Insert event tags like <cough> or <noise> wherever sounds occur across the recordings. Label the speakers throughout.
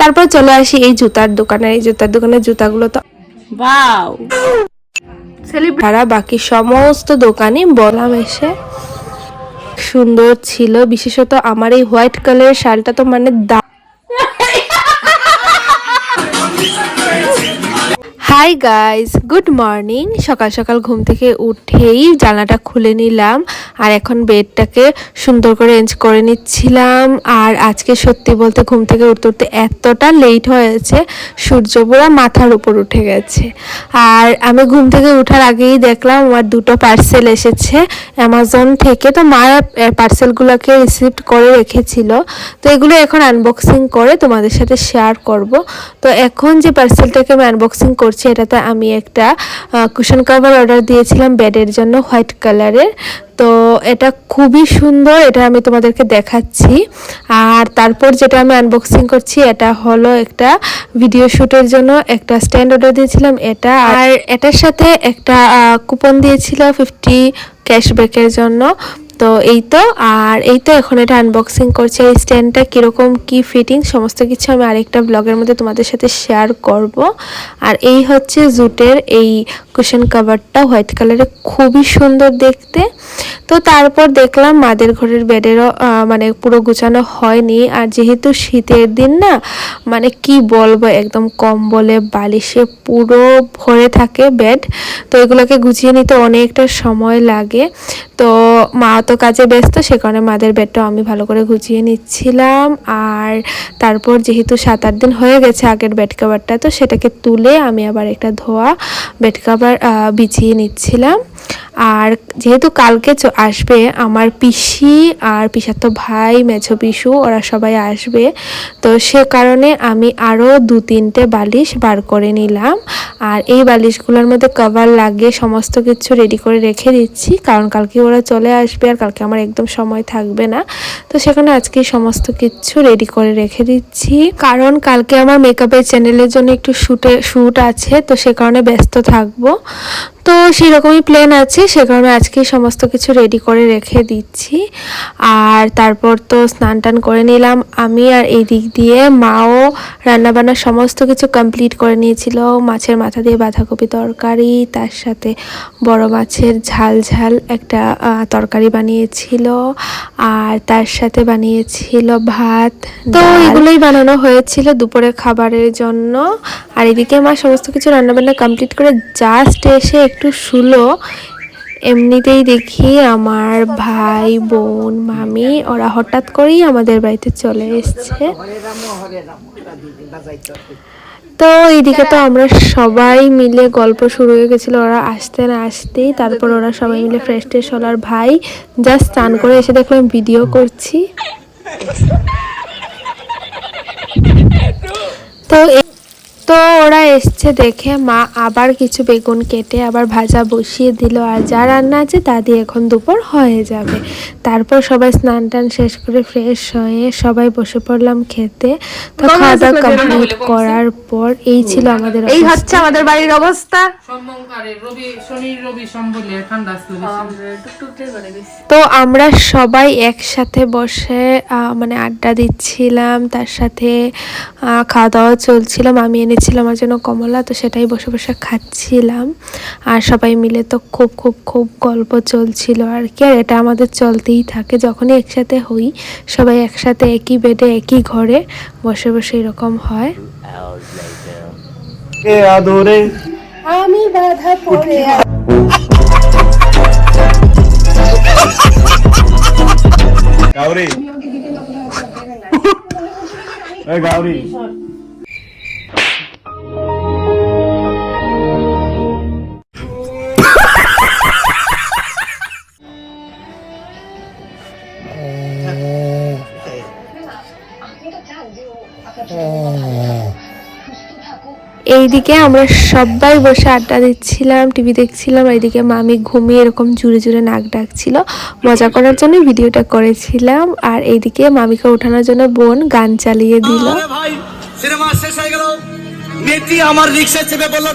Speaker 1: তারপর চলে আসি এই জুতার দোকানে। এই জুতার দোকানের জুতাগুলো তো ছাড়া বাকি সমস্ত দোকানে বললাম এসে। সুন্দর ছিল বিশেষত আমার এই হোয়াইট কালারের শালটা তো মানে দা হাই গাইস গুড মর্নিং সকাল সকাল ঘুম থেকে উঠেই জানলাটা খুলে নিলাম। আর এখন বেডটাকে সুন্দর করে এঞ্জ করে নিচ্ছিলাম। আর আজকে সত্যি বলতে ঘুম থেকে উঠতে উঠতে এতটা লেট হয়েছে, সূর্য পুরো মাথার উপর উঠে গেছে। আর আমি ঘুম থেকে উঠার আগেই দেখলাম আমার দুটো পার্সেল এসেছে। অ্যামাজন থেকে তো মা পার্সেলগুলোকে রিসিভ করে রেখেছিল। তো এগুলো এখন আনবক্সিং করে তোমাদের সাথে শেয়ার করব। তো এখন যে পার্সেলটাকে আমি আনবক্সিং করছি, এটাতে আমি একটা কুশন কাভার অর্ডার দিয়েছিলাম বেডের জন্য হোয়াইট কালারের তো এটা খুবই সুন্দর, এটা আমি তোমাদেরকে দেখাচ্ছি। আর তারপর যেটা আমি আনবক্সিং করছি, এটা হলো একটা ভিডিও শ্যুটের জন্য একটা স্ট্যান্ড অর্ডার দিয়েছিলাম, এটা আর এটার সাথে একটা কুপন দিয়েছিল ফিফটি ক্যাশব্যাকের জন্য। তো এই তো, আর এই তো এখন এটা আনবক্সিং করছে। এই স্ট্যান্ডটা কীরকম, কি ফিটিং সমস্ত কিছু আমি আরেকটা ব্লগের মধ্যে তোমাদের সাথে শেয়ার করব। আর এই হচ্ছে জুটের এই কুশন কাভারটা হোয়াইট কালারের খুবই সুন্দর দেখতে। তো তারপর দেখলাম মাদের ঘরের বেডেরও মানে পুরো গুছানো হয়নি। আর যেহেতু শীতের দিন না মানে কি বলব, একদম কম্বলে, বালিশে পুরো ভরে থাকে বেড তো এগুলোকে গুছিয়ে নিতে অনেকটা সময় লাগে। তো মা তো কাজে ব্যস্ত, সে কারণে মাদের বেডটা আমি ভালো করে গুছিয়ে নিচ্ছিলাম। আর তারপর যেহেতু সাত আট দিন হয়ে গেছে আগের বেড কাভারটা তো সেটাকে তুলে আমি আবার একটা ধোয়া বেড কাভার বিছিয়ে নিচ্ছিলাম। আর যেহেতু কালকে আসবে আমার পিসি আর পিসাতো ভাই, মেঝো পিসু, ওরা সবাই আসবে। তো সে কারণে আমি আরও দু তিনটে বালিশ বার করে নিলাম। আর এই বালিশগুলোর মধ্যে কভার লাগিয়ে সমস্ত কিছু রেডি করে রেখে দিচ্ছি। কারণ কালকে ওরা চলে আসবে আর কালকে আমার একদম সময় থাকবে না। তো সেখানে আজকে সমস্ত কিছু রেডি করে রেখে দিচ্ছি। কারণ কালকে আমার মেকআপের চ্যানেলের জন্য একটু শ্যুটে শ্যুট আছে। তো সে কারণে ব্যস্ত থাকব। তো সেরকমই প্ল্যান আছে সে কারণে আজকে সমস্ত কিছু রেডি করে রেখে দিচ্ছি। আর তারপর তো স্নান টান করে নিলাম। আমি আর এই দিক দিয়ে মাও রান্নাবান্না সমস্ত কিছু কমপ্লিট করে নিয়েছিল। মাছের মাথা দিয়ে বাঁধাকপি তরকারি তার সাথে বড় মাছের ঝাল ঝাল একটা তরকারি বানিয়েছিল। আর তার সাথে বানিয়েছিল ভাত তো এগুলোই বানানো হয়েছিল দুপুরে খাবারের জন্য। আর এদিকে মা সমস্ত কিছু রান্নাবান্না কমপ্লিট করে জাস্ট এসে একটু শুলো। এমনিতেই দেখি আমার ভাই, বোন, মামি, ওরা হঠাৎ করেই আমাদের বাড়িতে চলে এসছে। তো এইদিকে তো আমরা সবাই মিলে গল্প শুরু হয়ে গেছিল। ওরা আসতে না আসতেই তারপর ওরা সবাই মিলে ফ্রেশ ট্রেশ হলো। আর ভাই জাস্ট স্নান করে এসে দেখলাম ভিডিও করছি। তো তো ওরা এসছে দেখে মা আবার কিছু বেগুন কেটে আবার ভাজা বসিয়ে দিল আর যা রান্না আছে তা দিয়ে এখন দুপুর হয়ে যাবে। তারপর সবাই স্নান টান শেষ করে ফ্রেশ হয়ে সবাই বসে পড়লাম খেতে। তো খাওয়া দাওয়া কমপ্লিট করার পর এই ছিল আমাদের
Speaker 2: এই হচ্ছে আমাদের বাড়ির অবস্থা।
Speaker 1: তো আমরা সবাই একসাথে বসে মানে আড্ডা দিচ্ছিলাম তার সাথে খাওয়া দাওয়া চলছিলাম আমি এনেছিলাম আমার জন্য কমলা তো সেটাই বসে বসে খাচ্ছিলাম। আর সবাই মিলে তো খুব খুব খুব গল্প চলছিল আর কি আর এটা আমাদের চলতেই থাকে। যখনই একসাথে হই সবাই একসাথে একই বেডে একই ঘরে বসে বসে এরকম হয়। আমি বাধা পড়ে
Speaker 3: গাউরি। এই গাউরি।
Speaker 1: এইদিকে আমরা সবাই বসে আড্ডা দিচ্ছিলাম, টিভি দেখছিলাম এইদিকে মামি ঘুমিয়ে এরকম জুড়ে জুড়ে নাক ডাকছিল। মজা করার জন্য ভিডিওটা করেছিলাম। আর এইদিকে মামিকে ওঠানোর জন্য বোন গান চালিয়ে দিল।
Speaker 4: আমার রিক্সা চেপে বলল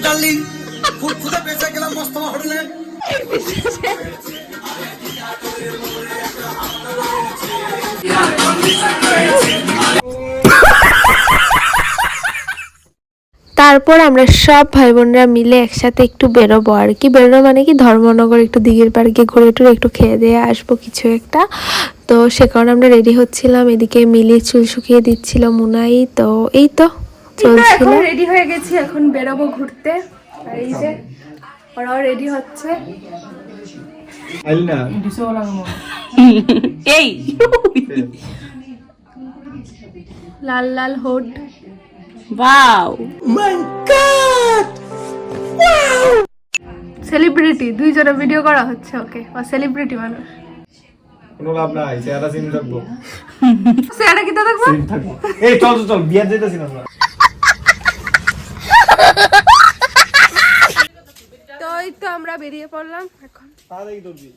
Speaker 1: তারপর আমরা সব ভাই বোনরা মিলে একসাথে একটু বেরোবো। আর কি বেরোনো মানে কি ধর্মনগর একটু দিঘির পাড় গিয়ে ঘুরে টুরে একটু খেয়ে দিয়ে আসব কিছু একটা। তো সে কারণে আমরা রেডি হচ্ছিলাম। এদিকে মিলি চুল শুকিয়ে দিচ্ছিল মুনাই। তো এই তো চলছিল।
Speaker 2: রেডি হয়ে গেছি এখন বেরোবো ঘুরতে। আর এই যে ওরাও রেডি হচ্ছে। এই। লাল লাল হোট বাও সেলিব্রিটি দুইজনে ভিডিও করা হচ্ছে ওকে ও সেলিব্রিটি মানুষ।
Speaker 3: কোনো লাভ নাই চেহারা সিম থাকব। <laughs>
Speaker 2: সেটা কি তো দেখব
Speaker 3: থাকব। এই চল চল, বিয়ার যেতেছি না আমরা।
Speaker 2: তো এই তো আমরা বেরিয়ে পড়লাম এখন।
Speaker 3: তাড়াতাড়ি ধরবি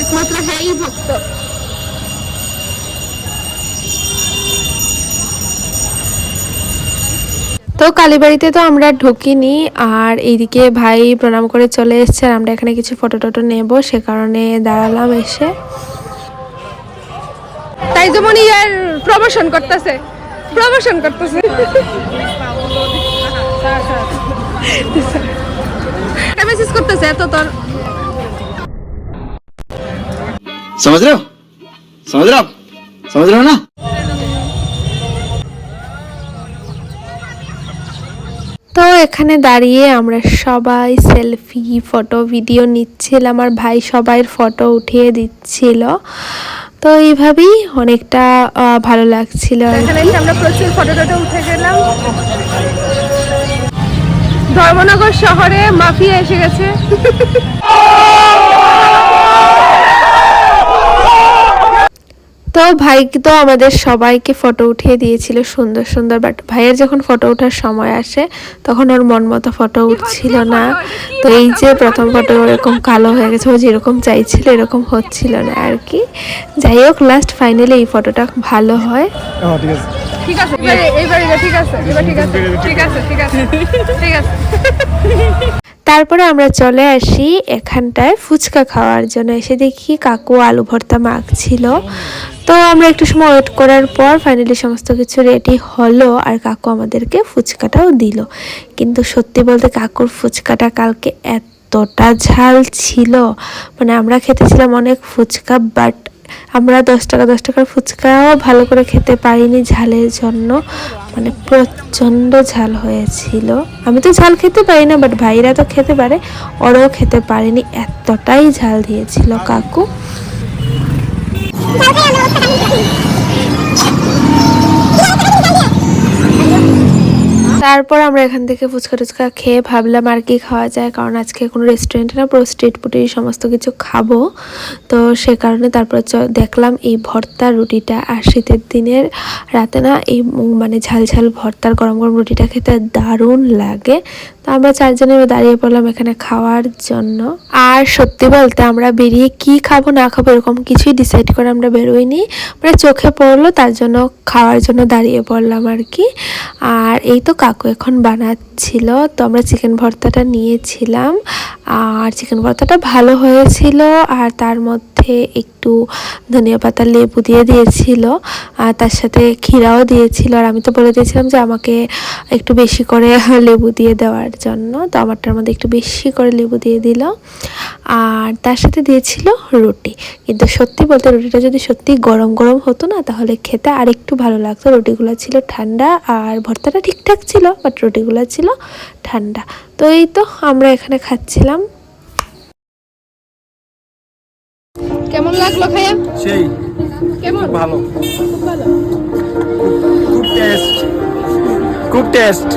Speaker 2: একমাত্র হ্যাঁ ভক্ত
Speaker 1: তো কালীবাড়িতে তো আমরা ঢুকিনি, আর এইদিকে ভাই প্রণাম করে চলে এসছে, আর আমরা এখানে কিছু ফটো টটো নেব, সে কারণে দাঁড়ালাম এসে।
Speaker 2: তাই যেমন ইয়ার প্রমোশন করতেছে প্রমোশন করতেছে মেসেজ করতেছে এত তোর
Speaker 4: समझ रहे हो समझ रहे हो आप? समझ रहे हो ना
Speaker 1: তো এখানে দাঁড়িয়ে আমরা সবাই সেলফি ফটো ভিডিও নিচ্ছিলাম আর ভাই সবাইয়ের ফটো উঠিয়ে দিচ্ছিল তো এইভাবেই অনেকটা ভালো লাগছিল
Speaker 2: আমরা প্রচুর ফটো টটো উঠে গেলাম। ধর্মনগর শহরে মাফিয়া এসে গেছে।
Speaker 1: তো ভাই তো আমাদের সবাইকে ফটো উঠিয়ে দিয়েছিল সুন্দর সুন্দর বাট ভাইয়ের যখন ফটো ওঠার সময় আসে তখন ওর মন মতো ফটো উঠছিল না। তো এই যে প্রথম ফটো এরকম কালো হয়ে গেছে ও যেরকম চাইছিল এরকম হচ্ছিল না আর কি। যাই হোক লাস্ট ফাইনালি এই ফটোটা ভালো হয়।
Speaker 3: হ্যাঁ ঠিক আছে।
Speaker 2: ঠিক আছে ঠিক আছে ঠিক আছে ঠিক আছে ঠিক আছে ঠিক আছে।
Speaker 1: তারপরে আমরা চলে আসি এখানটায় ফুচকা খাওয়ার জন্য। এসে দেখি কাকু আলু ভর্তা মাখছিল। তো আমরা একটু সময় ওয়েট করার পর ফাইনালি সমস্ত কিছু রেডি হলো আর কাকু আমাদেরকে ফুচকাটাও দিল। কিন্তু সত্যি বলতে কাকুর ফুচকাটা কালকে এতটা ঝাল ছিল। মানে আমরা খেতেছিলাম অনেক ফুচকা বাট আমরা দশ টাকা, দশ টাকার ফুচকাও ভালো করে খেতে পারিনি ঝালের জন্য। মানে প্রচণ্ড ঝাল হয়েছিল। আমি তো ঝাল খেতে পারি না বাট ভাইরা তো খেতে পারে। ওরাও খেতে পারেনি, এতটাই ঝাল দিয়েছিল কাকু। তারপর আমরা এখান থেকে ফুচকা টুচকা খেয়ে ভাবলাম আর কি খাওয়া যায়, কারণ আজকে কোনো রেস্টুরেন্টে না পুরো স্ট্রিট ফুটেই সমস্ত কিছু খাব। তো সে কারণে তারপর দেখলাম এই ভর্তা রুটিটা আর শীতের দিনের রাতে না এই মানে ঝাল ঝাল ভর্তার গরম গরম রুটিটা খেতে দারুণ লাগে। তো আমরা চারজনে দাঁড়িয়ে পড়লাম এখানে খাওয়ার জন্য। আর সত্যি বলতে আমরা বেরিয়ে কি খাব না খাব এরকম কিছুই ডিসাইড করে আমরা বেরোইনি। মানে চোখে পড়ল, তার জন্য খাওয়ার জন্য দাঁড়িয়ে পড়লাম আর কি। আর এই তো কাকু এখন বানাচ্ছিল, তো আমরা চিকেন ভর্তাটা নিয়েছিলাম। আর চিকেন ভর্তাটা ভালো হয়েছিল, আর তার মধ্যে একটু ধনিয়া পাতা, লেবু দিয়ে দিয়েছিল, আর তার সাথে ক্ষীরাও দিয়েছিল। আর আমি তো বলে দিয়েছিলাম যে আমাকে একটু বেশি করে <laughs> লেবু দিয়ে দেওয়ার জন্য, তো আমারটার মধ্যে একটু বেশি করে লেবু দিয়ে দিল। আর তার সাথে দিয়েছিল রুটি। কিন্তু সত্যি বলতে রুটিটা যদি সত্যি গরম গরম হতো না, তাহলে খেতে আর একটু ভালো লাগতো। রুটিগুলো ছিল ঠান্ডা, আর ভর্তাটা ঠিকঠাক ছিল, বাট রুটিগুলো ছিল ঠান্ডা। তো এই তো আমরা এখানে খাচ্ছিলাম।
Speaker 2: কেমন লাগল খাইয়া
Speaker 3: সেই
Speaker 2: কেমন?
Speaker 3: ভালো। খুব টেস্ট খুব টেস্ট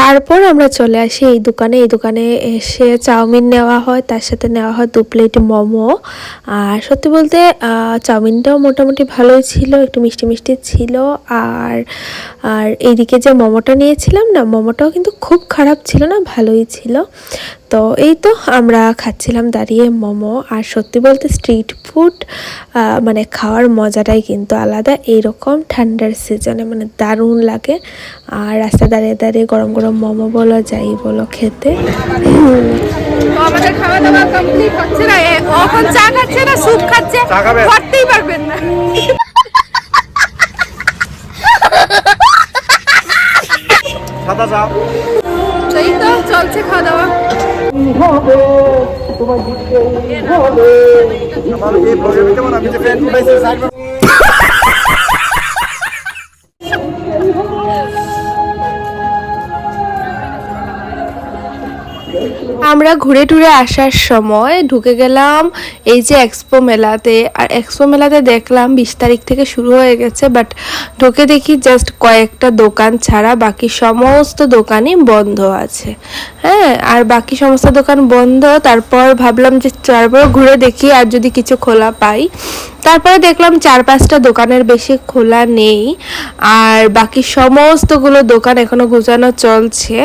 Speaker 1: তারপর আমরা চলে আসি এই দোকানে। এই দোকানে এসে চাউমিন নেওয়া হয়, তার সাথে নেওয়া হয় দু প্লেট মোমো। আর সত্যি বলতে চাউমিনটাও মোটামুটি ভালোই ছিল, একটু মিষ্টি মিষ্টি ছিল। আর আর এইদিকে যে মোমোটা নিয়েছিলাম না, মোমোটাও কিন্তু খুব খারাপ ছিল না, ভালোই ছিল। তো এই তো আমরা খাচ্ছিলাম দাঁড়িয়ে মোমো। আর সত্যি বলতে স্ট্রিট ফুড মানে খাওয়ার মজাটাই কিন্তু আলাদা। এইরকম ঠান্ডার সিজনে মানে দারুণ লাগে। আর রাস্তা দাঁড়িয়ে দাঁড়িয়ে গরম গরম মোমো বলো যাই বলো খেতে।
Speaker 2: তো আমাদের খাওয়া দাওয়া কমপ্লিট হচ্ছে না। এখন চা খাচ্ছে না স্যুপ খাচ্ছে? করতেই পারবেন না।
Speaker 3: সাদা চা।
Speaker 2: এই তো চলছে খাওয়া দাওয়া।
Speaker 3: আমার এই ব্লগের ভিতরে মানে আমি যে ফ্রেন্ড উঠাইছি <laughs>
Speaker 1: আমরা ঘুরে টুরে আসার সময় ঢুকে গেলাম এই যে এক্সপো মেলাতে। আর এক্সপো মেলাতে দেখলাম বিশ তারিখ থেকে শুরু হয়ে গেছে বাট ঢুকে দেখি জাস্ট কয়েকটা দোকান ছাড়া বাকি সমস্ত দোকানই বন্ধ আছে। হ্যাঁ আর বাকি সমস্ত দোকান বন্ধ, তারপর ভাবলাম যে তারপর ঘুরে দেখি, আর যদি কিছু খোলা পাই তারপরে দেখলাম চার পাঁচটা দোকানের বেশি খোলা নেই, আর বাকি সমস্তগুলো দোকান এখনও গুছানো চলছে।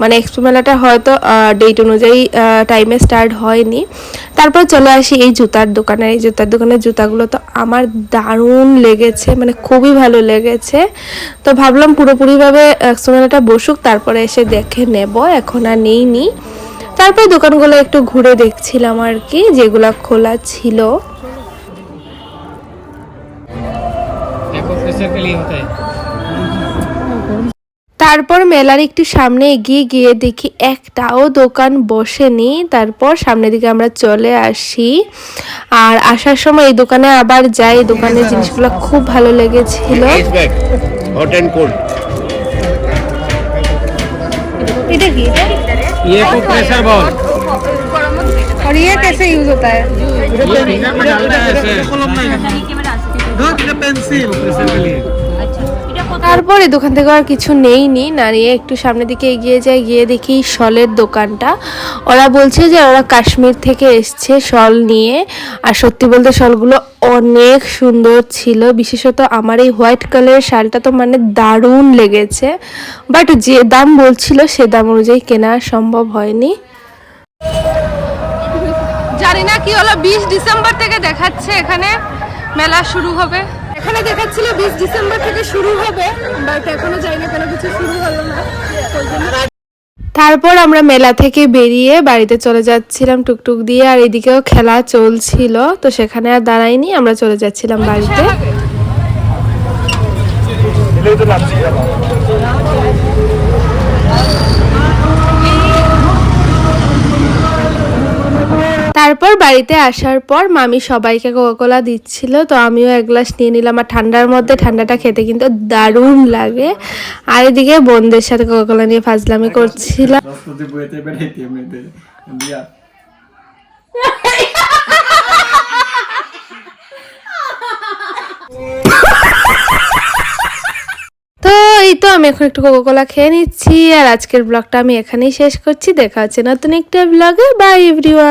Speaker 1: মানে এক্সপো মেলাটা হয়তো ডেট অনুযায়ী টাইমে স্টার্ট হয়নি। তারপর চলে আসি এই জুতার দোকানে। এই জুতার দোকানের জুতাগুলো তো আমার দারুণ লেগেছে মানে খুবই ভালো লেগেছে। তো ভাবলাম পুরোপুরিভাবে এক্সপো মেলাটা বসুক, তারপরে এসে দেখে নেব, এখন আর নেই নি তারপর দোকানগুলো একটু ঘুরে দেখছিলাম আর কি, যেগুলো খোলা ছিল।
Speaker 5: देखो प्रेशर के लिए होता है
Speaker 1: তারপর মেলার একটু সামনে এগিয়ে গিয়ে দেখি একটাও দোকান বসেনি তারপর সামনের দিকে আমরা চলে আসি আর আসার সময় এই দোকানে আবার যাই এই দোকানের জিনিসগুলো খুব ভালো লেগেছিল
Speaker 6: हॉट एंड कोल्ड
Speaker 2: এটা কি
Speaker 5: ये तो प्रेशर बॉल
Speaker 2: और ये कैसे यूज होता है
Speaker 1: তারপর এই দোকান থেকে আর কিছু নেইনি নাড়িয়ে একটু সামনের দিকে এগিয়ে যাই গিয়ে দেখি শলের দোকানটা। ওরা বলছে যে ওরা কাশ্মীর থেকে এসছে শল নিয়ে। আর সত্যি বলতে শলগুলো অনেক সুন্দর ছিল। বিশেষত আমার এই হোয়াইট কালারের শালটা তো মানে দারুণ লেগেছে। বাট যে দাম বলছিল সে দাম অনুযায়ী কেনা সম্ভব হয়নি।
Speaker 2: জানি না কি হলো বিশ ডিসেম্বর থেকে দেখাচ্ছে এখানে। মেলা শুরু হবে। এখানে দেখাচ্ছিল বিশ ডিসেম্বর থেকে শুরু হবে বাট এখনও যাইনি কোনো কিছু শুরু হলো না।
Speaker 1: তারপর আমরা মেলা থেকে বেরিয়ে বাড়িতে চলে যাচ্ছিলাম টুকটুক দিয়ে আর এদিকেও খেলা চলছিল তো সেখানে আর দাঁড়াইনি আমরা চলে যাচ্ছিলাম বাড়িতে
Speaker 3: দিলেও তো লাভ ছিল
Speaker 1: তারপর বাড়িতে আসার পর মামি সবাইকে কোকাকোলা দিচ্ছিল। তো আমিও এক গ্লাস নিয়ে নিলাম। আর ঠান্ডার মধ্যে ঠান্ডাটা খেতে কিন্তু দারুণ লাগে। আর এদিকে বোনদের সাথে কোকাকোলা নিয়ে ফাজলামি করছিলাম। তো এই তো আমি এখন একটু কোকাকোলা খেয়ে নিচ্ছি। আর আজকের ব্লগটা আমি এখানেই শেষ করছি। দেখা হচ্ছে নতুন একটা ব্লগে। By everyone